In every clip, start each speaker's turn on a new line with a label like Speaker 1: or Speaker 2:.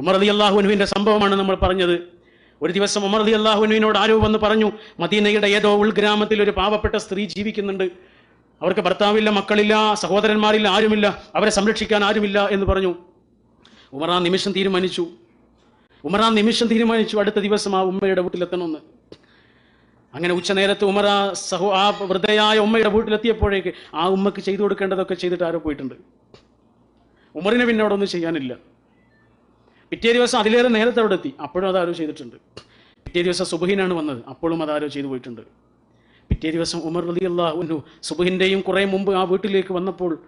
Speaker 1: ഉമർ അലി അള്ളാഹുനുവിന്റെ സംഭവമാണ് നമ്മൾ പറഞ്ഞത്. ഒരു ദിവസം ഉമർ അലി അള്ളാഹുനുവിനോട് ആരോ വന്ന് പറഞ്ഞു മദീനയുടെ ഏതോ ഉൾഗ്രാമത്തിൽ ഒരു പാവപ്പെട്ട സ്ത്രീ ജീവിക്കുന്നുണ്ട്. അവർക്ക് ഭർത്താവില്ല മക്കളില്ല സഹോദരന്മാരില്ല ആരുമില്ല. അവരെ സംരക്ഷിക്കാൻ ആരുമില്ല എന്ന് പറഞ്ഞു. ഉമർ ആ നിമിഷം തീരുമാനിച്ചു. ഉമർ ആ നിമിഷം തീരുമാനിച്ചു അടുത്ത ദിവസം ആ ഉമ്മയുടെ വീട്ടിലെത്തണമെന്ന്. അങ്ങനെ ഉച്ചനേരത്ത് ഉമർ ആ സഹോ ആ വൃദ്ധയായ ഉമ്മയുടെ വീട്ടിലെത്തിയപ്പോഴേക്ക് ആ ഉമ്മക്ക് ചെയ്തു കൊടുക്കേണ്ടതൊക്കെ ചെയ്തിട്ട് ആരോ പോയിട്ടുണ്ട്. ഉമറിനെ പിന്നെ അവിടെ ഒന്നും ചെയ്യാനില്ല. പിറ്റേ ദിവസം അതിലേറെ നേരത്തെ അവിടെ എത്തി. അപ്പോഴും അതാരോ ചെയ്തിട്ടുണ്ട്. പിറ്റേ ദിവസം സുബഹിനാണ് വന്നത്. അപ്പോഴും അതാരോ ചെയ്തു പോയിട്ടുണ്ട്. പിറ്റേ ദിവസം ഉമർ അലി അള്ളാഹുനു സുബഹിന്റെയും കുറേ മുമ്പ് ആ വീട്ടിലേക്ക് വന്നപ്പോൾ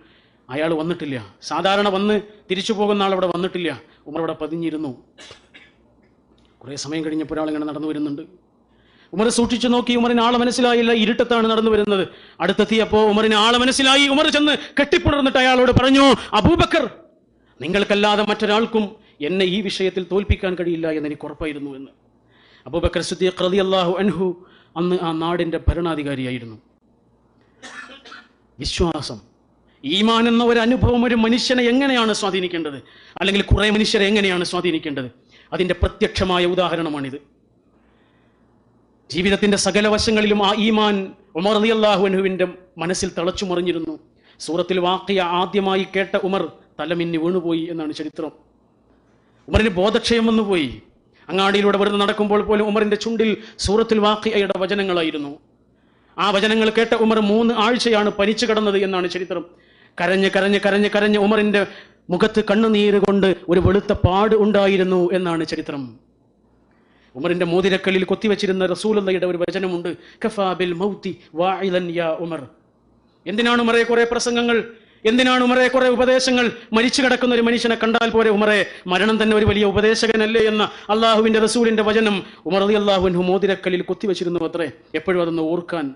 Speaker 1: അയാൾ വന്നിട്ടില്ല. സാധാരണ വന്ന് തിരിച്ചു പോകുന്ന ആൾ അവിടെ വന്നിട്ടില്ല. ഉമർ അവിടെ പതിഞ്ഞിരുന്നു. കുറേ സമയം കഴിഞ്ഞപ്പോൾ ഒരാൾ ഇങ്ങനെ നടന്നു വരുന്നുണ്ട്. ഉമർ സൂക്ഷിച്ചു നോക്കി. ഉമറിന് ആളെ മനസ്സിലായില്ല. ഇരുട്ടത്താണ് നടന്നു വരുന്നത്. അടുത്തെത്തിയപ്പോൾ ഉമറിന് ആളെ മനസ്സിലായി. ഉമർ ചെന്ന് കെട്ടിപ്പുണർന്നിട്ട് അയാളോട് പറഞ്ഞു അബൂബക്കർ നിങ്ങൾക്കല്ലാതെ മറ്റൊരാൾക്കും എന്നെ ഈ വിഷയത്തിൽ തോൽപ്പിക്കാൻ കഴിയില്ല എന്ന് എനിക്ക് ഉറപ്പായിരുന്നു എന്ന്. അബൂബക്കർ സുദ്ദീഖ് അള്ളാഹു അൻഹു അന്ന് ആ നാടിന്റെ ഭരണാധികാരിയായിരുന്നു. വിശ്വാസം ഈമാൻ എന്ന ഒരു അനുഭവം ഒരു മനുഷ്യനെ എങ്ങനെയാണ് സ്വാധീനിക്കേണ്ടത്? അല്ലെങ്കിൽ കുറെ മനുഷ്യരെ എങ്ങനെയാണ് സ്വാധീനിക്കേണ്ടത്? അതിന്റെ പ്രത്യക്ഷമായ ഉദാഹരണമാണിത്. ജീവിതത്തിന്റെ സകല വശങ്ങളിലും ആ ഈമാൻ ഉമർ അലി അള്ളാഹുവിന്റെ മനസ്സിൽ തളച്ചു മറിഞ്ഞിരുന്നു സൂറത്തിൽ വാക്കിയ ആദ്യമായി കേട്ട ഉമർ തലമിന്നി വീണുപോയി എന്നാണ് ചരിത്രം. ഉമറിന് ബോധക്ഷയം വന്നു പോയി അങ്ങാടിയിലൂടെ വരുന്ന നടക്കുമ്പോൾ പോലും ഉമറിന്റെ ചുണ്ടിൽ സൂറത്തിൽ വാക്കിയയുടെ വചനങ്ങളായിരുന്നു. ആ വചനങ്ങൾ കേട്ട ഉമർ മൂന്ന് ആഴ്ചയാണ് പനിച്ചു കിടന്നത് എന്നാണ് ചരിത്രം. കരഞ്ഞ് കരഞ്ഞ് കരഞ്ഞ് കരഞ്ഞ് ഉമറിന്റെ മുഖത്ത് കണ്ണുനീര് കൊണ്ട് ഒരു വെളുത്ത പാട് ഉണ്ടായിരുന്നു എന്നാണ് ചരിത്രം. ഉമറിന്റെ മോതിരക്കല്ലിൽ കൊത്തിവെച്ചിരുന്ന റസൂലയുടെ ഒരു വചനമുണ്ട് കഫാബിൽ മൗത്തി വാഇലൻ യാ ഉമർ. എന്തിനാണ് ഉമറെ കുറെ പ്രസംഗങ്ങൾ എന്തിനാണ് ഉമറെ കുറെ ഉപദേശങ്ങൾ? മരിച്ചു കിടക്കുന്ന ഒരു മനുഷ്യനെ കണ്ടാൽ പോരെ ഉമറെ. മരണം തന്നെ ഒരു വലിയ ഉപദേശകനല്ലേ എന്ന അള്ളാഹുവിന്റെ റസൂലിന്റെ വചനം ഉമർ അലി അള്ളാഹുവിൻ മോതിരക്കല്ലിൽ കുത്തിവെച്ചിരുന്നു അത്രേ. എപ്പോഴും അതൊന്ന് ഓർക്കാൻ.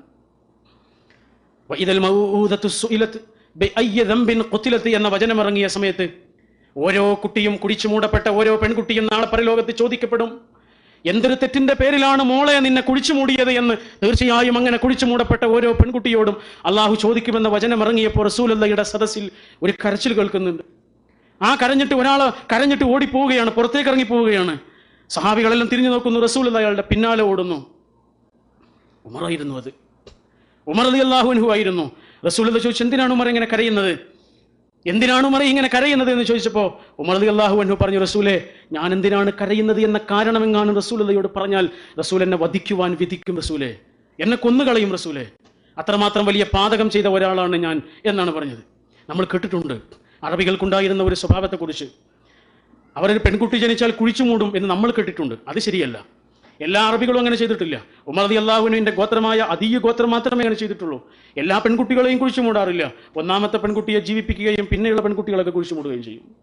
Speaker 1: എന്ന വചനം ഇറങ്ങിയ സമയത്ത് ഓരോ കുട്ടിയും കുടിച്ചു മൂടപ്പെട്ട ഓരോ പെൺകുട്ടിയും നാളെ പരലോകത്ത് ചോദിക്കപ്പെടും. എന്തൊരു തെറ്റിന്റെ പേരിലാണ് മോളെ നിന്നെ കുഴിച്ചു മൂടിയത് എന്ന് തീർച്ചയായും അങ്ങനെ കുഴിച്ചു മൂടപ്പെട്ട ഓരോ പെൺകുട്ടിയോടും അള്ളാഹു ചോദിക്കുമെന്ന വചനം ഇറങ്ങിയപ്പോൾ റസൂലല്ലയുടെ സദസ്സിൽ ഒരു കരച്ചിൽ കേൾക്കുന്നുണ്ട്. ആ കരഞ്ഞിട്ട് ഒരാൾ കരഞ്ഞിട്ട് ഓടിപ്പോവുകയാണ് പുറത്തേക്ക് ഇറങ്ങി പോവുകയാണ്. സഹാബികളെല്ലാം തിരിഞ്ഞു നോക്കുന്നു റസൂൽ അയാളുടെ പിന്നാലെ ഓടുന്നു. ഉമറായിരുന്നു അത്. ഉമർ അലി അള്ളാഹുൻഹു ആയിരുന്നു. റസൂൽ ചോദിച്ചു എന്തിനാണ് ഉമർ ഇങ്ങനെ കരയുന്നത്? എന്തിനാണ് ഉമർ ഇങ്ങനെ കരയുന്നത് എന്ന് ചോദിച്ചപ്പോൾ ഉമർ അലി അള്ളാഹു അൻഹു പറഞ്ഞു റസൂലെ ഞാൻ എന്തിനാണ് കരയുന്നത് എന്ന കാരണമെങ്ങാണ് റസൂൽ അല്ലയോട് പറഞ്ഞാൽ റസൂൽ എന്നെ വധിക്കുവാൻ വിധിക്കും റസൂലെ. എന്നെ കൊന്നുകളയും റസൂലെ. അത്രമാത്രം വലിയ പാതകം ചെയ്ത ഒരാളാണ് ഞാൻ എന്നാണ് പറഞ്ഞത്. നമ്മൾ കേട്ടിട്ടുണ്ട് അറബികൾക്കുണ്ടായിരുന്ന ഒരു സ്വഭാവത്തെക്കുറിച്ച്. അവരൊരു പെൺകുട്ടി ജനിച്ചാൽ കുഴിച്ചു മൂടും എന്ന് നമ്മൾ കേട്ടിട്ടുണ്ട്. അത് ശരിയല്ല. എല്ലാ അറബികളും അങ്ങനെ ചെയ്തിട്ടില്ല. ഉമർ അലി അള്ളാഹുവിന്റെ ഗോത്രമായ അതീയ ഗോത്രം മാത്രമേ അങ്ങനെ ചെയ്തിട്ടുള്ളൂ. എല്ലാ പെൺകുട്ടികളെയും കുഴിച്ചു മൂടാറില്ല. ഒന്നാമത്തെ പെൺകുട്ടിയെ ജീവിപ്പിക്കുകയും പിന്നെയുള്ള പെൺകുട്ടികളൊക്കെ കുഴിച്ചു മൂടുകയും ചെയ്യും.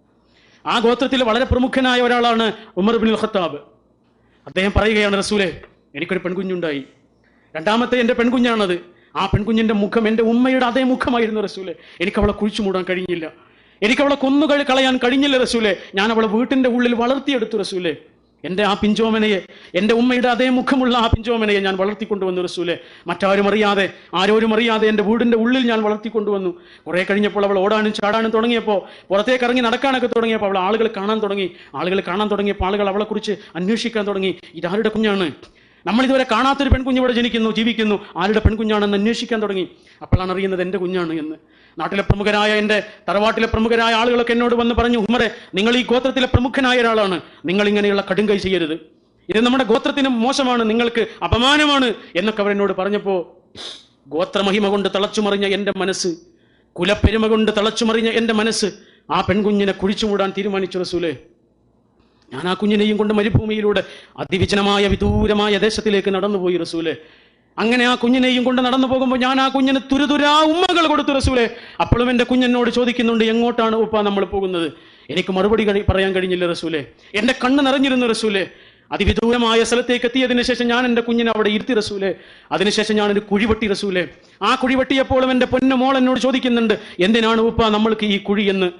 Speaker 1: ആ ഗോത്രത്തിൽ വളരെ പ്രമുഖനായ ഒരാളാണ് ഉമർ ബിൻ ഖത്താബ്. അദ്ദേഹം പറയുകയാണ് റസൂലെ എനിക്കൊരു പെൺകുഞ്ഞുണ്ടായി. രണ്ടാമത്തെ എന്റെ പെൺകുഞ്ഞാണത്. ആ പെൺകുഞ്ഞിന്റെ മുഖം എന്റെ ഉമ്മയുടെ അതേ മുഖമായിരുന്നു റസൂലെ. എനിക്ക് അവളെ കുഴിച്ചു മൂടാൻ കഴിഞ്ഞില്ല. എനിക്ക് അവളെ കൊന്നുകൾ കളയാൻ കഴിഞ്ഞില്ല റസൂലെ. ഞാൻ അവളെ വീട്ടിന്റെ ഉള്ളിൽ വളർത്തിയെടുത്തു റസൂലെ. എന്റെ ആ പിഞ്ചോമനയെ എന്റെ ഉമ്മയുടെ അതേ മുഖമുള്ള ആ പിഞ്ചോമനയെ ഞാൻ വളർത്തിക്കൊണ്ടുവന്നു റസൂലെ. മറ്റാരും അറിയാതെ ആരോരും അറിയാതെ എന്റെ വീടിന്റെ ഉള്ളിൽ ഞാൻ വളർത്തിക്കൊണ്ടുവന്നു. കുറേ കഴിഞ്ഞപ്പോൾ അവൾ ഓടാനും ചാടാനും തുടങ്ങിയപ്പോൾ പുറത്തേക്ക് ഇറങ്ങി നടക്കാനൊക്കെ തുടങ്ങിയപ്പോൾ അവൾ ആളുകൾ കാണാൻ തുടങ്ങി. ആളുകൾ കാണാൻ തുടങ്ങിയപ്പോൾ ആളുകൾ അവളെക്കുറിച്ച് അന്വേഷിക്കാൻ തുടങ്ങി. ഇതാരുടെ കുഞ്ഞാണ്? നമ്മൾ ഇതുവരെ കാണാത്തൊരു പെൺകുഞ്ഞ് ഇവിടെ ജനിക്കുന്നു ജീവിക്കുന്നു. ആരുടെ പെൺകുഞ്ഞാണെന്ന് അന്വേഷിക്കാൻ തുടങ്ങി. അപ്പോഴാണ് അറിയുന്നത് എന്റെ കുഞ്ഞാണ് എന്ന്. നാട്ടിലെ പ്രമുഖരായ എന്റെ തറവാട്ടിലെ പ്രമുഖരായ ആളുകളൊക്കെ എന്നോട് വന്ന് പറഞ്ഞു ഉമ്മറെ നിങ്ങൾ ഈ ഗോത്രത്തിലെ പ്രമുഖനായ ഒരാളാണ്. നിങ്ങൾ ഇങ്ങനെയുള്ള കടുങ്കൈ ചെയ്യരുത്. ഇത് നമ്മുടെ ഗോത്രത്തിന് മോശമാണ് നിങ്ങൾക്ക് അപമാനമാണ് എന്നൊക്കെ അവരെന്നോട് പറഞ്ഞപ്പോൾ ഗോത്രമഹിമ കൊണ്ട് തിളച്ചുമറിഞ്ഞ എന്റെ മനസ്സ് കുലപ്പെരുമ കൊണ്ട് തിളച്ചുമറിഞ്ഞ എന്റെ മനസ്സ് ആ പെൺകുഞ്ഞിനെ കുഴിച്ചു മൂടാൻ തീരുമാനിച്ചു റസൂലേ. ഞാൻ ആ കുഞ്ഞിനെയും കൊണ്ട് മരുഭൂമിയിലൂടെ അതിവിജനമായ വിദൂരമായ ദേശത്തിലേക്ക് നടന്നുപോയി റസൂലെ. അങ്ങനെ ആ കുഞ്ഞിനെയും കൊണ്ട് നടന്നു പോകുമ്പോൾ ഞാൻ ആ കുഞ്ഞിന് തുരുതുരാ ഉമ്മകൾ കൊടുത്തു റസൂലെ. അപ്പോഴും എന്റെ കുഞ്ഞിനോട് ചോദിക്കുന്നുണ്ട് എങ്ങോട്ടാണ് ഉപ്പ നമ്മൾ പോകുന്നത്? എനിക്ക് മറുപടി പറയാൻ കഴിഞ്ഞില്ല റസൂലെ. എന്റെ കണ്ണ് നിറഞ്ഞിരുന്നു റസൂലെ. അതിവിദൂരമായ സ്ഥലത്തേക്ക് എത്തിയതിന് ശേഷം ഞാൻ എന്റെ കുഞ്ഞിനെ അവിടെ ഇരുത്തി റസൂലെ. അതിനുശേഷം ഞാൻ ഒരു കുഴിവെട്ടി റസൂലെ. ആ കുഴിവെട്ടിയപ്പോഴും എന്റെ പൊന്നു മോൾ എന്നോട് ചോദിക്കുന്നുണ്ട് എന്തിനാണ് ഉപ്പ നമ്മൾക്ക് ഈ കുഴി എന്ന്?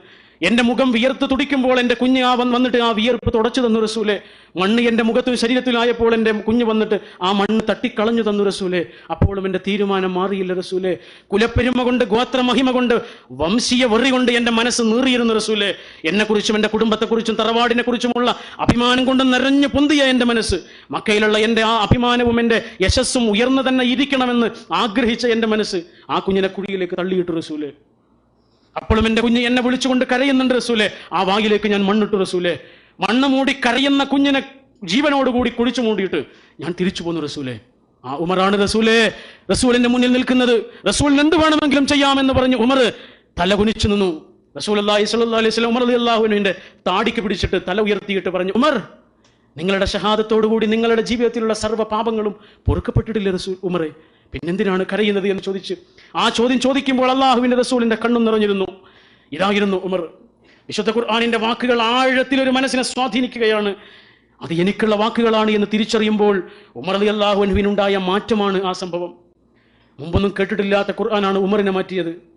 Speaker 1: എന്റെ മുഖം വിയർത്ത് തുടിക്കുമ്പോൾ എന്റെ കുഞ്ഞ് ആ വന്ന് വന്നിട്ട് ആ വിയർപ്പ് തുടച്ചു തന്നു റസൂലെ. മണ്ണ് എന്റെ മുഖത്തും ശരീരത്തിലായപ്പോൾ എന്റെ കുഞ്ഞ് വന്നിട്ട് ആ മണ്ണ് തട്ടിക്കളഞ്ഞു തന്നു റസൂലെ. അപ്പോഴും എന്റെ തീരുമാനം മാറിയില്ല റസൂലെ. കുലപ്പെരുമ കൊണ്ട് ഗോത്രമഹിമ കൊണ്ട് വംശീയ വെറി കൊണ്ട് എന്റെ മനസ്സ് നീറിയിരുന്നു റസൂലെ. എന്നെക്കുറിച്ചും എന്റെ കുടുംബത്തെക്കുറിച്ചും തറവാടിനെ കുറിച്ചുമുള്ള അഭിമാനം കൊണ്ട് നിറഞ്ഞു പൊന്തിയ എന്റെ മനസ്സ്. മക്കയിലുള്ള എന്റെ ആ അഭിമാനവും എന്റെ യശസ്സും ഉയർന്നു തന്നെ ഇരിക്കണമെന്ന് ആഗ്രഹിച്ച എന്റെ മനസ്സ് ആ കുഞ്ഞിനെ കുഴിയിലേക്ക് തള്ളിയിട്ടു റസൂലെ. അപ്പോഴും എന്റെ കുഞ്ഞ് എന്നെ വിളിച്ചുകൊണ്ട് കരയുന്നുണ്ട് റസൂലെ. ആ വായിലേക്ക് ഞാൻ മണ്ണിട്ടു റസൂലെ. മണ്ണ് മൂടി കരയുന്ന കുഞ്ഞിനെ ജീവനോടുകൂടി കുഴിച്ചു മൂടിയിട്ട് ഞാൻ തിരിച്ചു പോന്നു റസൂലെ. ആ ഉമറാണ് റസൂലെ. റസൂലിന്റെ മുന്നിൽ നിൽക്കുന്നത്. റസൂലിന് എന്ത് വേണമെങ്കിലും ചെയ്യാമെന്ന് പറഞ്ഞ് ഉമർ തല കുനിച്ചു നിന്നു. റസൂൽ അള്ളാഹി സ്വല്ലല്ലാഹു അലൈഹി ഉമർ അള്ളാഹുവിന്റെ താടിക്ക് പിടിച്ചിട്ട് തല ഉയർത്തിയിട്ട് പറഞ്ഞു ഉമർ നിങ്ങളുടെ ഷഹാദത്തോടുകൂടി നിങ്ങളുടെ ജീവിതത്തിലുള്ള സർവ പാപങ്ങളും പൊറുക്കപ്പെട്ടിട്ടില്ല റസൂൽ ഉമറെ? പിന്നെന്തിനാണ് കരയുന്നത്? എന്ന് ചോദിച്ച് ആ ചോദ്യം ചോദിക്കുമ്പോൾ അള്ളാഹുവിന്റെ റസൂലിന്റെ കണ്ണും നിറഞ്ഞിരുന്നു. ഇതായിരുന്നു ഉമർ. വിശുദ്ധ ഖുർആാനിന്റെ വാക്കുകൾ ആഴത്തിൽ ഒരു മനസ്സിനെ സ്വാധീനിക്കുകയാണ്. അത് എനിക്കുള്ള വാക്കുകളാണ് എന്ന് തിരിച്ചറിയുമ്പോൾ ഉമർ അലി അള്ളാഹുവിനുണ്ടായ മാറ്റമാണ് ആ സംഭവം. മുമ്പൊന്നും കേട്ടിട്ടില്ലാത്ത ഖുർആനാണ് ഉമറിനെ മാറ്റിയത്.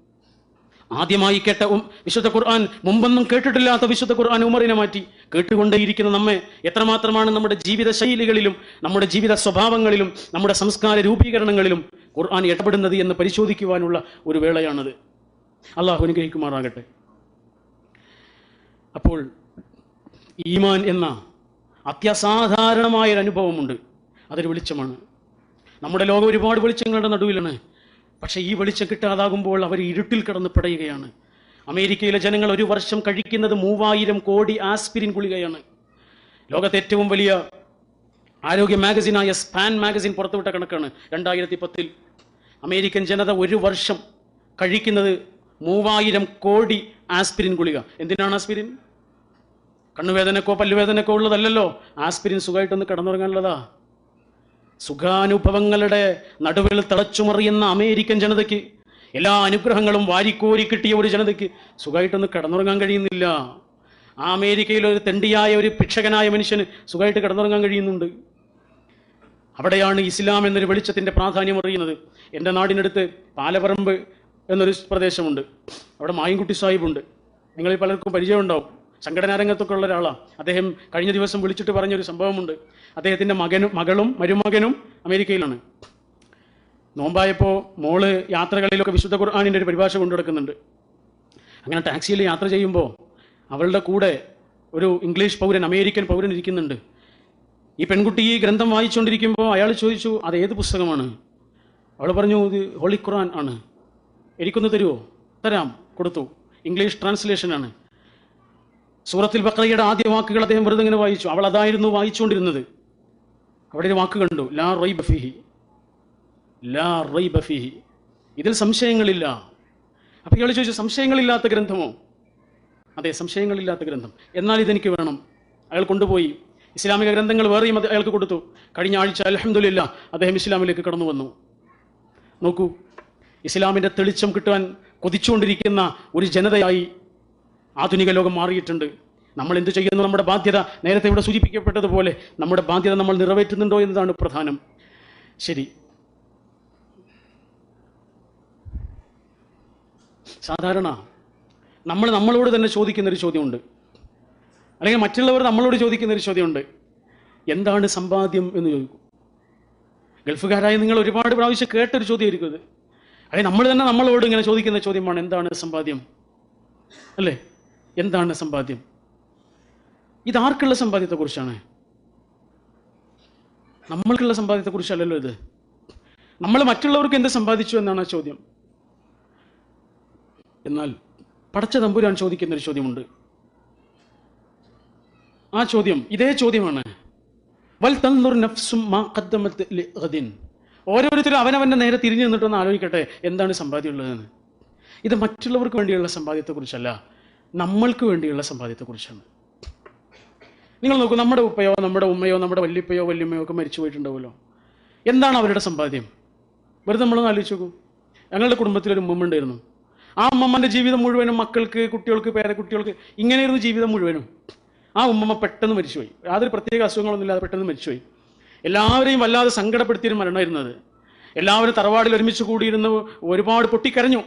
Speaker 1: ആദ്യമായി കേട്ട വിശുദ്ധ ഖുർആൻ മുമ്പൊന്നും കേട്ടിട്ടില്ലാത്ത വിശുദ്ധ ഖുർആൻ ഉമറിനെ മാറ്റി കേട്ടുകൊണ്ടേയിരിക്കുന്ന നമ്മെ എത്രമാത്രമാണ് നമ്മുടെ ജീവിത ശൈലികളിലും നമ്മുടെ ജീവിത സ്വഭാവങ്ങളിലും നമ്മുടെ സംസ്കാര രൂപീകരണങ്ങളിലും ഖുർആൻ ഇടപെടുന്നത് എന്ന് പരിശോധിക്കുവാനുള്ള ഒരു വേളയാണത്. അള്ളാഹു അനുഗ്രഹിക്കുമാറാകട്ടെ. അപ്പോൾ ഈമാൻ എന്ന അത്യസാധാരണമായ ഒരു അനുഭവമുണ്ട്. അതൊരു വെളിച്ചമാണ്. നമ്മുടെ ലോകം ഒരുപാട് വെളിച്ചങ്ങളുടെ നടുവിലാണ്. പക്ഷേ ഈ വെളിച്ചം കിട്ടാതാകുമ്പോൾ അവർ ഇരുട്ടിൽ കിടന്ന് പിടയുകയാണ്. അമേരിക്കയിലെ ജനങ്ങൾ ഒരു വർഷം കഴിക്കുന്നത് മൂവായിരം കോടി ആസ്പിരിൻ ഗുളികയാണ്. ലോകത്തെ ഏറ്റവും വലിയ ആരോഗ്യ മാഗസിനായ സ്പാൻ മാഗസിൻ പുറത്തുവിട്ട കണക്കാണ് രണ്ടായിരത്തി പത്തിൽ അമേരിക്കൻ ജനത ഒരു വർഷം കഴിക്കുന്നത് മൂവായിരം കോടി ആസ്പിരിൻ ഗുളിക. എന്തിനാണ് ആസ്പിരിൻ? കണ്ണുവേദനക്കോ പല്ലുവേദനക്കോ ഉള്ളതല്ലല്ലോ. ആസ്പിരിൻ സുഖമായിട്ടൊന്ന് കിടന്നുറങ്ങാനുള്ളതാ. സുഖാനുഭവങ്ങളുടെ നടുവിൽ തിളച്ചുമറിയുന്ന അമേരിക്കൻ ജനതയ്ക്ക് എല്ലാ അനുഗ്രഹങ്ങളും വാരിക്കോരി കിട്ടിയ ഒരു ജനതയ്ക്ക് സുഖമായിട്ടൊന്ന് കിടന്നുറങ്ങാൻ കഴിയുന്നില്ല. ആ അമേരിക്കയിൽ ഒരു തെണ്ടിയായ ഒരു ഭിക്ഷകനായ മനുഷ്യന് സുഖമായിട്ട് കിടന്നുറങ്ങാൻ കഴിയുന്നുണ്ട്. അവിടെയാണ് ഇസ്ലാം എന്നൊരു വെളിച്ചത്തിന്റെ പ്രാധാന്യം അറിയുന്നത്. എന്റെ നാടിനടുത്ത് പാലപറമ്പ് എന്നൊരു പ്രദേശമുണ്ട്. അവിടെ മായൻകുട്ടി സാഹിബുണ്ട്. നിങ്ങളിൽ പലർക്കും പരിചയമുണ്ടാവും. സംഘടനാ രംഗത്തൊക്കെ ഉള്ള ഒരാളാണ് അദ്ദേഹം കഴിഞ്ഞ ദിവസം വിളിച്ചിട്ട് പറഞ്ഞൊരു സംഭവമുണ്ട്. അദ്ദേഹത്തിന്റെ മകനും മകളും മരുമകനും അമേരിക്കയിലാണ്. നോമ്പായപ്പോൾ മോൾ യാത്രകളിലൊക്കെ വിശുദ്ധ ഖുർആാനിന്റെ ഒരു പരിഭാഷ കൊണ്ടു നടക്കുന്നുണ്ട്. അങ്ങനെ ടാക്സിയിൽ യാത്ര ചെയ്യുമ്പോൾ അവളുടെ കൂടെ ഒരു ഇംഗ്ലീഷ് പൗരൻ അമേരിക്കൻ പൗരൻ ഇരിക്കുന്നുണ്ട്. ഈ പെൺകുട്ടി ഈ ഗ്രന്ഥം വായിച്ചുകൊണ്ടിരിക്കുമ്പോൾ അയാൾ ചോദിച്ചു അത് ഏത് പുസ്തകമാണ്? അവൾ പറഞ്ഞു ഇത് ഹോളി ഖുർആൻ ആണ്. എനിക്കൊന്ന് തരുമോ തരാം. കൊടുത്തു. ഇംഗ്ലീഷ് ട്രാൻസ്ലേഷനാണ്. സൂറത്തിൽ ബക്രയുടെ ആദ്യ വാക്കുകൾ അദ്ദേഹം വെറുതെ ഇങ്ങനെ വായിച്ചു. അവൾ അതായിരുന്നു വായിച്ചുകൊണ്ടിരുന്നത്. അവിടെ ഒരു വാക്ക് കണ്ടു. ലാ റൈ ബഫിഹി ലാ റൈ ബഫിഹി ഇതിൽ സംശയങ്ങളില്ല. അപ്പോൾ ഇയാൾ ചോദിച്ചു സംശയങ്ങളില്ലാത്ത ഗ്രന്ഥമോ? അതെ സംശയങ്ങളില്ലാത്ത ഗ്രന്ഥം. എന്നാൽ ഇതെനിക്ക് വേണം. അയാൾ കൊണ്ടുപോയി. ഇസ്ലാമിക ഗ്രന്ഥങ്ങൾ വേറെയും അയാൾക്ക് കൊടുത്തു. കഴിഞ്ഞ ആഴ്ച അലഹമില്ല അദ്ദേഹം ഇസ്ലാമിലേക്ക് കടന്നു വന്നു. നോക്കൂ ഇസ്ലാമിന്റെ തെളിച്ചം കിട്ടുവാൻ കൊതിച്ചുകൊണ്ടിരിക്കുന്ന ഒരു ജനതയായി ആധുനിക ലോകം മാറിയിട്ടുണ്ട്. നമ്മൾ എന്ത് ചെയ്യുന്നു? നമ്മുടെ ബാധ്യത നേരത്തെ ഇവിടെ സൂചിപ്പിക്കപ്പെട്ടതുപോലെ നമ്മുടെ ബാധ്യത നമ്മൾ നിറവേറ്റുന്നുണ്ടോ എന്നതാണ് പ്രധാനം. ശരി. സാധാരണ നമ്മൾ നമ്മളോട് തന്നെ ചോദിക്കുന്നൊരു ചോദ്യമുണ്ട്. അല്ലെങ്കിൽ മറ്റുള്ളവർ നമ്മളോട് ചോദിക്കുന്നൊരു ചോദ്യമുണ്ട്. എന്താണ് സമ്പാദ്യം എന്ന് ചോദിക്കും. ഗൾഫുകാരായ നിങ്ങൾ ഒരുപാട് പ്രാവശ്യം കേട്ടൊരു ചോദ്യമായിരിക്കും ഇത് അല്ലെങ്കിൽ നമ്മൾ തന്നെ നമ്മളോട് ഇങ്ങനെ ചോദിക്കുന്ന ചോദ്യമാണ് എന്താണ് സമ്പാദ്യം? അല്ലേ? എന്താണ് സമ്പാദ്യം? ഇതാർക്കുള്ള സമ്പാദ്യത്തെക്കുറിച്ചാണ്? നമ്മൾക്കുള്ള സമ്പാദ്യത്തെക്കുറിച്ചല്ലല്ലോ ഇത്. നമ്മൾ മറ്റുള്ളവർക്ക് എന്ത് സമ്പാദിച്ചു എന്നാണ് ആ ചോദ്യം. എന്നാൽ പടച്ച തമ്പുരാൻ ചോദിക്കുന്നൊരു ചോദ്യമുണ്ട്. ആ ചോദ്യം ഇതേ ചോദ്യമാണ്. വൽ തന്നൂർ നഫ്സും ഓരോരുത്തരും അവനവന്റെ നേരെ തിരിഞ്ഞു നിന്നിട്ടൊന്ന് ആലോചിക്കട്ടെ എന്താണ് സമ്പാദ്യമുള്ളതെന്ന് ഇത് മറ്റുള്ളവർക്ക് വേണ്ടിയുള്ള സമ്പാദ്യത്തെക്കുറിച്ചല്ല. നമ്മൾക്ക് വേണ്ടിയുള്ള സമ്പാദ്യത്തെക്കുറിച്ചാണ്. നിങ്ങൾ നോക്കൂ നമ്മുടെ ഉപ്പയോ നമ്മുടെ ഉമ്മയോ നമ്മുടെ വല്യപ്പയോ വല്യമ്മയോ ഒക്കെ മരിച്ചു പോയിട്ടുണ്ടാവുമല്ലോ. എന്താണ് അവരുടെ സമ്പാദ്യം? വെറുതെ നമ്മളൊന്ന് ആലോചിച്ച് നോക്കൂ. ഞങ്ങളുടെ കുടുംബത്തിലൊരു ഉമ്മ ഉണ്ടായിരുന്നു. ആ ഉമ്മമ്മന്റെ ജീവിതം മുഴുവനും മക്കൾക്ക് കുട്ടികൾക്ക് പേരക്കുട്ടികൾക്ക് ഇങ്ങനെയായിരുന്നു ജീവിതം മുഴുവനും. ആ ഉമ്മമ്മ പെട്ടെന്ന് മരിച്ചുപോയി. യാതൊരു പ്രത്യേക അസുഖങ്ങളൊന്നും ഇല്ലാതെ പെട്ടെന്ന് മരിച്ചുപോയി. എല്ലാവരെയും വല്ലാതെ സങ്കടപ്പെടുത്തിയൊരു മരണമായിരുന്നത് എല്ലാവരും തറവാടിൽ ഒരുമിച്ച് കൂടിയിരുന്ന് ഒരുപാട് പൊട്ടിക്കരഞ്ഞു.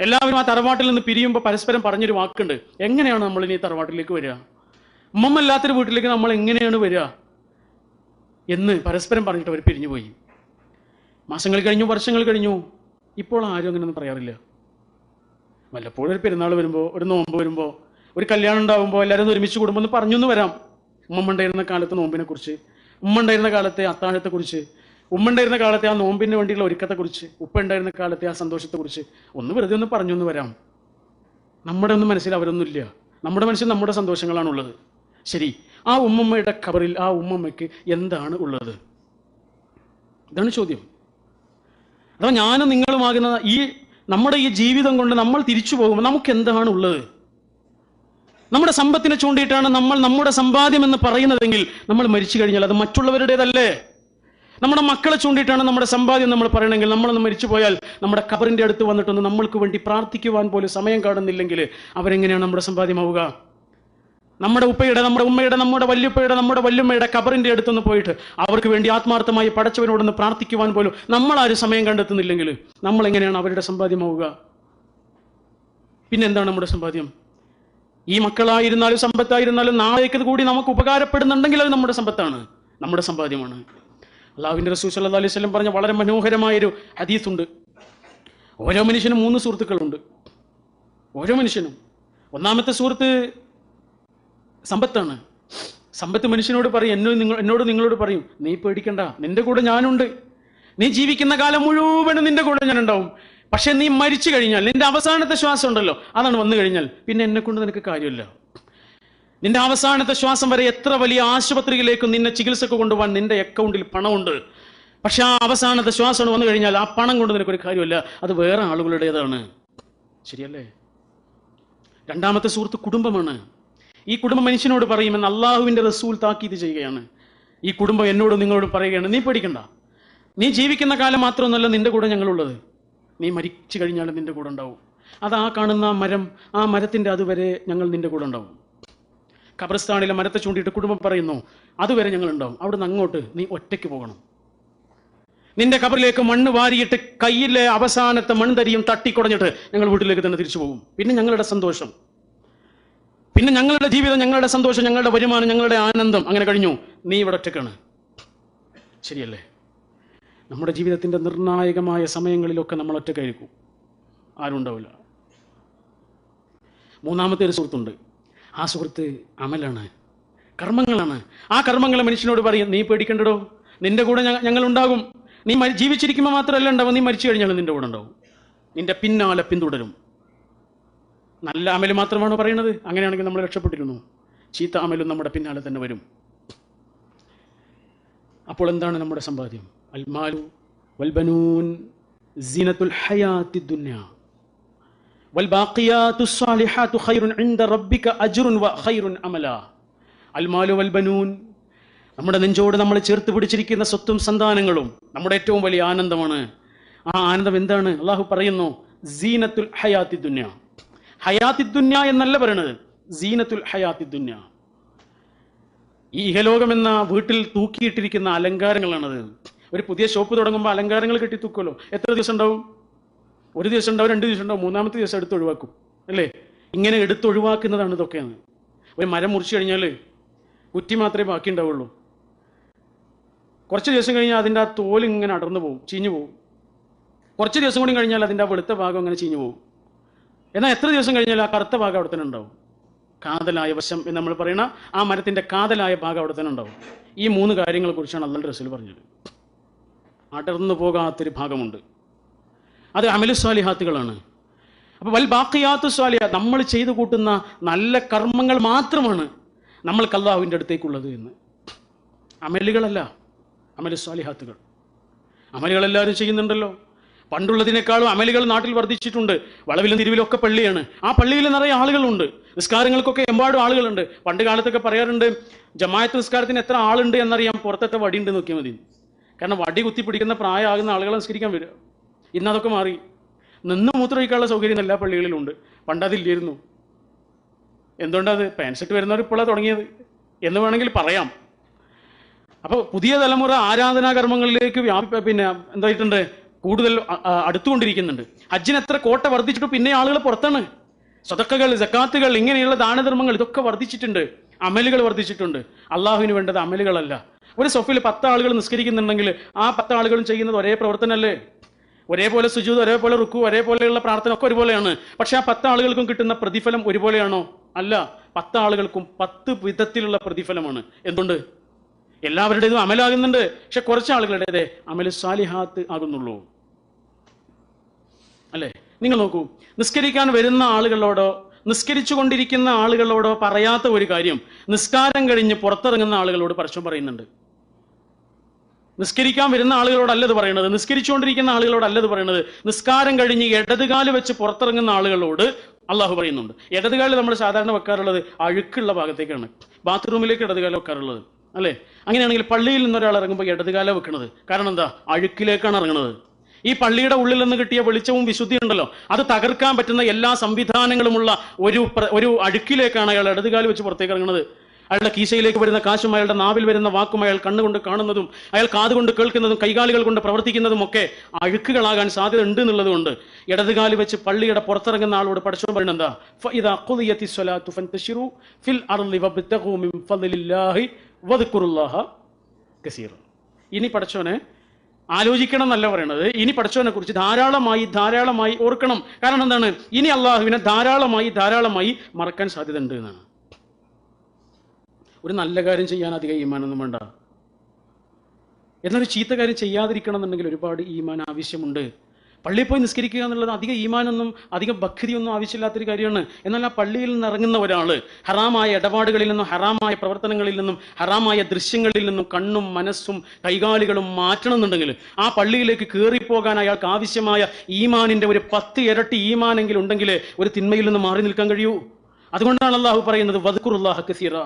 Speaker 1: എല്ലാവരും ആ തറവാട്ടിൽ നിന്ന് പിരിയുമ്പോൾ പരസ്പരം പറഞ്ഞൊരു വാക്കുണ്ട്. എങ്ങനെയാണ് നമ്മൾ ഇനി തറവാട്ടിലേക്ക് വരിക? ഉമ്മല്ലാത്തൊരു വീട്ടിലേക്ക് നമ്മൾ എങ്ങനെയാണ് വരിക? എന്ന് പരസ്പരം പറഞ്ഞിട്ട് അവർ പിരിഞ്ഞുപോയി. മാസങ്ങൾ കഴിഞ്ഞു വർഷങ്ങൾ കഴിഞ്ഞു. ഇപ്പോൾ ആരും അങ്ങനെയൊന്നും പറയാറില്ല. വല്ലപ്പോഴും ഒരു പെരുന്നാൾ വരുമ്പോൾ ഒരു നോമ്പ് വരുമ്പോൾ ഒരു കല്യാണം ഉണ്ടാകുമ്പോൾ എല്ലാവരും ഒരുമിച്ച് കൂടുമ്പോൾ ഒന്ന് പറഞ്ഞൊന്ന് വരാം. ഉമ്മ ഉണ്ടായിരുന്ന കാലത്ത് നോമ്പിനെ കുറിച്ച് ഉമ്മ ഉണ്ടായിരുന്ന കാലത്തെ അത്താഴത്തെക്കുറിച്ച് ഉമ്മ ഉണ്ടായിരുന്ന കാലത്തെ ആ നോമ്പിന് വേണ്ടിയുള്ള ഒരുക്കത്തെക്കുറിച്ച് ഉപ്പ ഉണ്ടായിരുന്ന കാലത്തെ ആ സന്തോഷത്തെക്കുറിച്ച് ഒന്ന് വെറുതെ ഒന്ന് പറഞ്ഞൊന്ന് വരാം. നമ്മുടെ ഒന്നും മനസ്സിൽ അവരൊന്നുമില്ല. നമ്മുടെ മനസ്സിൽ നമ്മുടെ സന്തോഷങ്ങളാണുള്ളത്. ശരി ആ ഉമ്മമ്മയുടെ ഖബറിൽ ആ ഉമ്മമ്മയ്ക്ക് എന്താണ് ഉള്ളത്? ഇതാണ് ചോദ്യം. അഥവാ ഞാനും നിങ്ങളുമാകുന്ന ഈ നമ്മുടെ ഈ ജീവിതം കൊണ്ട് നമ്മൾ തിരിച്ചു പോകുമ്പോൾ നമുക്ക് എന്താണ് ഉള്ളത്? നമ്മുടെ സമ്പത്തിനെ ചൂണ്ടിയിട്ടാണ് നമ്മൾ നമ്മുടെ സമ്പാദ്യം എന്ന് പറയുന്നതെങ്കിൽ നമ്മൾ മരിച്ചു കഴിഞ്ഞാൽ അത് മറ്റുള്ളവരുടേതല്ലേ? നമ്മുടെ മക്കളെ ചൂണ്ടിയിട്ടാണ് നമ്മുടെ സമ്പാദ്യം നമ്മൾ പറയണമെങ്കിൽ നമ്മളൊന്ന് മരിച്ചു പോയാൽ നമ്മുടെ കബറിന്റെ അടുത്ത് വന്നിട്ടൊന്ന് നമ്മൾക്ക് വേണ്ടി പ്രാർത്ഥിക്കുവാൻ പോലും സമയം കാണുന്നില്ലെങ്കിൽ അവരെങ്ങനെയാണ് നമ്മുടെ സമ്പാദ്യമാവുക? നമ്മുടെ ഉപ്പയുടെ നമ്മുടെ ഉമ്മയുടെ നമ്മുടെ വല്യുപ്പയുടെ നമ്മുടെ വല്യുമ്മയുടെ കബറിന്റെ അടുത്തൊന്ന് പോയിട്ട് അവർക്ക് വേണ്ടി ആത്മാർത്ഥമായി പടച്ചവനോടൊന്ന് പ്രാർത്ഥിക്കുവാൻ പോലും നമ്മൾ ആരും സമയം കണ്ടെത്തുന്നില്ലെങ്കിൽ നമ്മൾ എങ്ങനെയാണ് അവരുടെ സമ്പാദ്യമാവുക? പിന്നെന്താണ് നമ്മുടെ സമ്പാദ്യം? ഈ മക്കളായിരുന്നാലും സമ്പത്തായിരുന്നാലും നാളേക്ക് കൂടി നമുക്ക് ഉപകാരപ്പെടുന്നുണ്ടെങ്കിൽ അത് നമ്മുടെ സമ്പത്താണ്. നമ്മുടെ സമ്പാദ്യമാണ്. അള്ളാഹുവിന്റെ റസൂൽ സല്ലല്ലാഹു അലൈഹി സ്വലം പറഞ്ഞ വളരെ മനോഹരമായൊരു ഹദീസുണ്ട്. ഓരോ മനുഷ്യനും മൂന്ന് സുഹൃത്തുക്കളുണ്ട്. ഓരോ മനുഷ്യനും. ഒന്നാമത്തെ സുഹൃത്ത് സമ്പത്താണ്. സമ്പത്ത് മനുഷ്യനോട് പറയും എന്നോട് നിങ്ങൾ എന്നോട് നിങ്ങളോട് പറയും നീ പേടിക്കണ്ട നിന്റെ കൂടെ ഞാനുണ്ട്. നീ ജീവിക്കുന്ന കാലം മുഴുവനും നിന്റെ കൂടെ ഞാൻ ഉണ്ടാവും പക്ഷെ നീ മരിച്ചു കഴിഞ്ഞാൽ നിന്റെ അവസാനത്തെ ശ്വാസം ഉണ്ടല്ലോ അതാണ് വന്നു കഴിഞ്ഞാൽ പിന്നെ എന്നെ കൊണ്ട് നിനക്ക് കാര്യമില്ല. നിന്റെ അവസാനത്തെ ശ്വാസം വരെ എത്ര വലിയ ആശുപത്രിയിലേക്കും നിന്നെ ചികിത്സക്ക് കൊണ്ടുപോകാൻ നിന്റെ അക്കൗണ്ടിൽ പണമുണ്ട്. പക്ഷെ ആ അവസാനത്തെ ശ്വാസം വന്നു കഴിഞ്ഞാൽ ആ പണം കൊണ്ട് നിനക്കൊരു കാര്യമില്ല. അത് വേറെ ആളുകളുടേതാണ്. ശരിയല്ലേ? രണ്ടാമത്തെ സുഹൃത്ത് കുടുംബമാണ്. ഈ കുടുംബം മനുഷ്യനോട് പറയുമെന്ന് അള്ളാഹുവിന്റെ റസൂൽ താക്കീത് ചെയ്യുകയാണ്. ഈ കുടുംബം എന്നോട് നിങ്ങളോട് പറയുകയാണ്. നീ പേടിക്കണ്ട. നീ ജീവിക്കുന്ന കാലം മാത്രമൊന്നുമല്ല നിന്റെ കൂടെ ഞങ്ങളുള്ളത്. നീ മരിച്ചു കഴിഞ്ഞാലും നിന്റെ കൂടെ ഉണ്ടാവും. അത് ആ കാണുന്ന മരം ആ മരത്തിന്റെ അതുവരെ ഞങ്ങൾ നിന്റെ കൂടെ ഉണ്ടാവും. ഖബർസ്ഥാനിലെ മരത്തെ ചൂണ്ടിയിട്ട് കുടുംബം പറയുന്നു അതുവരെ ഞങ്ങൾ ഉണ്ടാവും അവിടുന്ന് അങ്ങോട്ട് നീ ഒറ്റയ്ക്ക് പോകണം. നിന്റെ കബറിലേക്ക് മണ്ണ് വാരിയിട്ട് കയ്യിലെ അവസാനത്തെ മൺതരിയും തട്ടിക്കുടഞ്ഞിട്ട് ഞങ്ങൾ വീട്ടിലേക്ക് തന്നെ തിരിച്ചു പോകും. പിന്നെ ഞങ്ങളുടെ സന്തോഷം. പിന്നെ ഞങ്ങളുടെ ജീവിതം ഞങ്ങളുടെ സന്തോഷം ഞങ്ങളുടെ വരുമാനം ഞങ്ങളുടെ ആനന്ദം അങ്ങനെ കഴിഞ്ഞു. നീ ഇവിടെ ഒറ്റക്കാണ് ശരിയല്ലേ? നമ്മുടെ ജീവിതത്തിന്റെ നിർണായകമായ സമയങ്ങളിലൊക്കെ നമ്മൾ ഒറ്റക്കായിരിക്കും ആരും ഉണ്ടാവില്ല മൂന്നാമത്തെ ഒരു സുഹൃത്തുണ്ട്. ആ സുഹൃത്ത് അമലാണ്. കർമ്മങ്ങളാണ്. ആ കർമ്മങ്ങൾ മനുഷ്യനോട് പറയും നീ പേടിക്കണ്ടടോ. നിന്റെ കൂടെ ഞങ്ങ- ഞങ്ങൾ ഉണ്ടാകും നീ ജീവിച്ചിരിക്കുമ്പോൾ മാത്രമല്ല ഉണ്ടാവും. നീ മരിച്ചു കഴിഞ്ഞാലും നിന്റെ കൂടെ ഉണ്ടാവും. നിന്റെ പിന്നാലെ പിന്തുടരും. നല്ല അമൽ മാത്രമാണോ പറയുന്നത് അങ്ങനെയാണെങ്കിൽ നമ്മൾ രക്ഷപ്പെട്ടിരുന്നു. ചീത്ത അമലും നമ്മുടെ പിന്നാലെ തന്നെ വരും. അപ്പോൾ എന്താണ് നമ്മുടെ സമ്പാദ്യം? അൽമാലു വൽബനൂൻ സീനത്തുൽ ഹയാത്തി ദുന്യ. നമ്മുടെ നെഞ്ചോട് നമ്മൾ ചേർത്ത് പിടിച്ചിരിക്കുന്ന സ്വത്തും സന്താനങ്ങളും നമ്മുടെ ഏറ്റവും വലിയ ആനന്ദമാണ്. ആ ആനന്ദം എന്താണ്? അള്ളാഹു പറയുന്നു സീനത്തുൽ ഹയാത്തി ദുന്യ. ഹയാത്തി ദുന്യ എന്നല്ല പറയണത് സീനത്തുൽ ഹയാത്തി ദുന്യ. ഈ ഇഹലോകം എന്ന വീട്ടിൽ തൂക്കിയിട്ടിരിക്കുന്ന അലങ്കാരങ്ങളാണത്. ഒരു പുതിയ ഷോപ്പ് തുടങ്ങുമ്പോൾ അലങ്കാരങ്ങൾ കെട്ടി തൂക്കുമല്ലോ എത്ര ദിവസം ഉണ്ടാവും? ഒരു ദിവസം ഉണ്ടാവും രണ്ട് ദിവസം ഉണ്ടാവും മൂന്നാമത്തെ ദിവസം എടുത്ത് ഒഴിവാക്കും അല്ലേ? ഇങ്ങനെ എടുത്ത് ഒഴിവാക്കുന്നതാണ് ഇതൊക്കെയാണ്. ഒരു മരം മുറിച്ചു കഴിഞ്ഞാൽ കുറ്റി മാത്രമേ ബാക്കി ഉണ്ടാവുള്ളൂ. കുറച്ച് ദിവസം കഴിഞ്ഞാൽ അതിന്റെ ആ തോൽ ഇങ്ങനെ അടർന്നു പോകും ചീഞ്ഞു പോകും കുറച്ച് ദിവസം കൂടി കഴിഞ്ഞാൽ അതിന്റെ ആ വെളുത്ത ഭാഗം അങ്ങനെ ചീഞ്ഞു പോകും എന്നാൽ എത്ര ദിവസം കഴിഞ്ഞാൽ ആ കറുത്ത ഭാഗം അവിടെ തന്നെ ഉണ്ടാവും. കാതലായ വശം എന്ന് നമ്മൾ പറയുന്ന ആ മരത്തിന്റെ കാതലായ ഭാഗം അവിടെ തന്നെ ഉണ്ടാവും. ഈ മൂന്ന് കാര്യങ്ങളെക്കുറിച്ചാണ് കുറിച്ചാണ് ഡ്രസ്സിൽ റസൂൽ പറഞ്ഞത്. അടർന്നു പോകാത്തൊരു ഭാഗമുണ്ട്. അത് അമലു സ്വാലിഹാത്തുകളാണ്. അപ്പോൾ വൽ ബാക്കിയാത്തു സ്വാലിഹ നമ്മൾ ചെയ്തു കൂട്ടുന്ന നല്ല കർമ്മങ്ങൾ മാത്രമാണ് നമ്മൾക്ക് അള്ളാഹുവിന്റെ അടുത്തേക്കുള്ളത് എന്ന്. അമലുകളല്ല അമലു സ്വാലിഹാത്തുകൾ. അമലുകൾ എല്ലാവരും ചെയ്യുന്നുണ്ടല്ലോ. പണ്ടുള്ളതിനേക്കാളും അമലുകൾ നാട്ടിൽ വർദ്ധിച്ചിട്ടുണ്ട്. വളവിലും തിരുവിലൊക്കെ പള്ളിയാണ്. ആ പള്ളിയിൽ നിറയെ ആളുകളുണ്ട്. നിസ്കാരങ്ങൾക്കൊക്കെ എമ്പാടും ആളുകളുണ്ട്. പണ്ട് കാലത്തൊക്കെ പറയാറുണ്ട് ജമായത്ത് നിസ്കാരത്തിന് എത്ര ആളുണ്ട് എന്നറിയാം. പുറത്തത്തെ വടിയുണ്ട് നോക്കിയാൽ മതി. കാരണം വടി കുത്തി പിടിക്കുന്ന പ്രായമാകുന്ന ആളുകളെ നിസ്കരിക്കാൻ വരിക. ഇന്ന് അതൊക്കെ മാറി. നിന്ന് മൂത്രമൊഴിക്കാനുള്ള സൗകര്യം എല്ലാ പള്ളികളിലുണ്ട്. പണ്ടതില്ലായിരുന്നു. എന്തുകൊണ്ടത് പാൻസെറ്റ് വരുന്നവർ ഇപ്പോഴാണ് തുടങ്ങിയത്. എന്ന് വേണമെങ്കിൽ പറയാം. അപ്പോൾ പുതിയ തലമുറ ആരാധനാ കർമ്മങ്ങളിലേക്ക് വ്യാപി പിന്നെ എന്തായിട്ടുണ്ട്? കൂടുതൽ അടുത്തുകൊണ്ടിരിക്കുന്നുണ്ട്. ഹജ്ജിന് എത്ര കോട്ട വർദ്ധിച്ചിട്ട് പിന്നെ ആളുകൾ പുറത്താണ്. സ്വതക്കകൾ ജക്കാത്തുകൾ ഇങ്ങനെയുള്ള ദാനധർമ്മങ്ങൾ ഇതൊക്കെ വർദ്ധിച്ചിട്ടുണ്ട്. അമലുകൾ വർദ്ധിച്ചിട്ടുണ്ട്. അള്ളാഹുവിന് വേണ്ടത് അമലുകളല്ല. ഒരു സൊഫിൽ പത്ത് ആളുകൾ നിസ്കരിക്കുന്നുണ്ടെങ്കിൽ ആ പത്ത് ആളുകളും ചെയ്യുന്നത് ഒരേ പ്രവർത്തനമല്ലേ ഒരേപോലെ സുജൂത് ഒരേപോലെ റുക്കു ഒരേപോലെയുള്ള പ്രാർത്ഥന ഒക്കെ ഒരുപോലെയാണ്. പക്ഷെ ആ പത്ത് ആളുകൾക്കും കിട്ടുന്ന പ്രതിഫലം ഒരുപോലെയാണോ? അല്ല. പത്ത് ആളുകൾക്കും പത്ത് വിധത്തിലുള്ള പ്രതിഫലമാണ്. എന്തുകൊണ്ട് എല്ലാവരുടേതും അമലാകുന്നുണ്ട്. പക്ഷെ കുറച്ച് ആളുകളുടേതേ അമൽ സാലിഹാത്ത് ആകുന്നുള്ളൂ. അല്ലേ? നിങ്ങൾ നോക്കൂ. നിസ്കരിക്കാൻ വരുന്ന ആളുകളോടോ നിസ്കരിച്ചു കൊണ്ടിരിക്കുന്ന ആളുകളോടോ പറയാത്ത ഒരു കാര്യം നിസ്കാരം കഴിഞ്ഞ് പുറത്തിറങ്ങുന്ന ആളുകളോട് പരസ്യം പറയുന്നുണ്ട്. നിസ്കരിക്കാൻ വരുന്ന ആളുകളോടല്ല ഇത് പറയുന്നത് നിസ്കരിച്ചുകൊണ്ടിരിക്കുന്ന ആളുകളോടല്ല ഇത് പറയുന്നത് നിസ്കാരം കഴിഞ്ഞ് ഇടതുകാൽ വെച്ച് പുറത്തിറങ്ങുന്ന ആളുകളോട് അള്ളാഹു പറയുന്നുണ്ട്. ഇടതുകാലിൽ നമ്മൾ സാധാരണ വെക്കാറുള്ളത് അഴുക്കുള്ള ഭാഗത്തേക്കാണ്. ബാത്റൂമിലേക്ക് ഇടതുകാലം വെക്കാറുള്ളത്. അല്ലേ? അങ്ങനെയാണെങ്കിൽ പള്ളിയിൽ നിന്നൊരാൾ ഇറങ്ങുമ്പോൾ ഇടതുകാലം വെക്കുന്നത് കാരണം എന്താ? അഴുക്കിലേക്കാണ് ഇറങ്ങുന്നത് ഈ പള്ളിയുടെ ഉള്ളിൽ നിന്ന് കിട്ടിയ വെളിച്ചവും വിശുദ്ധിയും ഉണ്ടല്ലോ. അത് തകർക്കാൻ പറ്റുന്ന എല്ലാ സംവിധാനങ്ങളുമുള്ള ഒരു ഒരു അഴുക്കിലേക്കാണ് അയാൾ ഇടതുകാലം വെച്ച് പുറത്തേക്ക് ഇറങ്ങുന്നത് അയാളുടെ കീശയിലേക്ക് വരുന്ന കാശും അയാളുടെ നാവിൽ വരുന്ന വാക്കും അയാൾ കണ്ണുകൊണ്ട് കാണുന്നതും അയാൾ കാതുകൊണ്ട് കേൾക്കുന്നതും കൈകാലുകൾ കൊണ്ട് പ്രവർത്തിക്കുന്നതും ഒക്കെ അഴുക്കുകളാകാൻ സാധ്യത ഉണ്ട് എന്നുള്ളതുകൊണ്ട് ഇടതുകാലി വെച്ച് പള്ളിയുടെ പുറത്തിറങ്ങുന്ന ആളോട് പഠിച്ചോ പറയുന്നത് ഇനി പഠിച്ചോനെ ആലോചിക്കണം എന്നല്ല പറയണത്. ഇനി പഠിച്ചവനെ കുറിച്ച് ധാരാളമായി ധാരാളമായി ഓർക്കണം. കാരണം എന്താണ്? ഇനി അള്ളാഹുവിനെ ധാരാളമായി ധാരാളമായി മറക്കാൻ സാധ്യതയുണ്ട് എന്നാണ്. ഒരു നല്ല കാര്യം ചെയ്യാൻ അധികം ഈമാനൊന്നും വേണ്ട. എന്നൊരു ചീത്ത കാര്യം ചെയ്യാതിരിക്കണം എന്നുണ്ടെങ്കിൽ ഒരുപാട് ഈമാൻ ആവശ്യമുണ്ട്. പള്ളിയിൽ പോയി നിസ്കരിക്കുക എന്നുള്ളത് അധികം ഈമാനൊന്നും അധികം ഭക്തിയൊന്നും ആവശ്യമില്ലാത്തൊരു കാര്യമാണ്. എന്നാൽ ആ പള്ളിയിൽ നിന്ന് ഇറങ്ങുന്ന ഒരാൾ ഹറാമായ ഇടപാടുകളിൽ നിന്നും ഹറാമായ പ്രവർത്തനങ്ങളിൽ നിന്നും ഹറാമായ ദൃശ്യങ്ങളിൽ നിന്നും കണ്ണും മനസ്സും കൈകാലുകളും മാറ്റണം എന്നുണ്ടെങ്കിൽ ആ പള്ളിയിലേക്ക് കയറിപ്പോകാൻ അയാൾക്ക് ആവശ്യമായ ഈമാനിന്റെ ഒരു പത്ത് ഇരട്ടി ഈമാനെങ്കിലും ഉണ്ടെങ്കിൽ ഒരു തിന്മയിൽ നിന്ന് മാറി നിൽക്കാൻ കഴിയൂ. അതുകൊണ്ടാണ് അള്ളാഹു പറയുന്നത് വദ്കുറുല്ലാഹ കസീറ.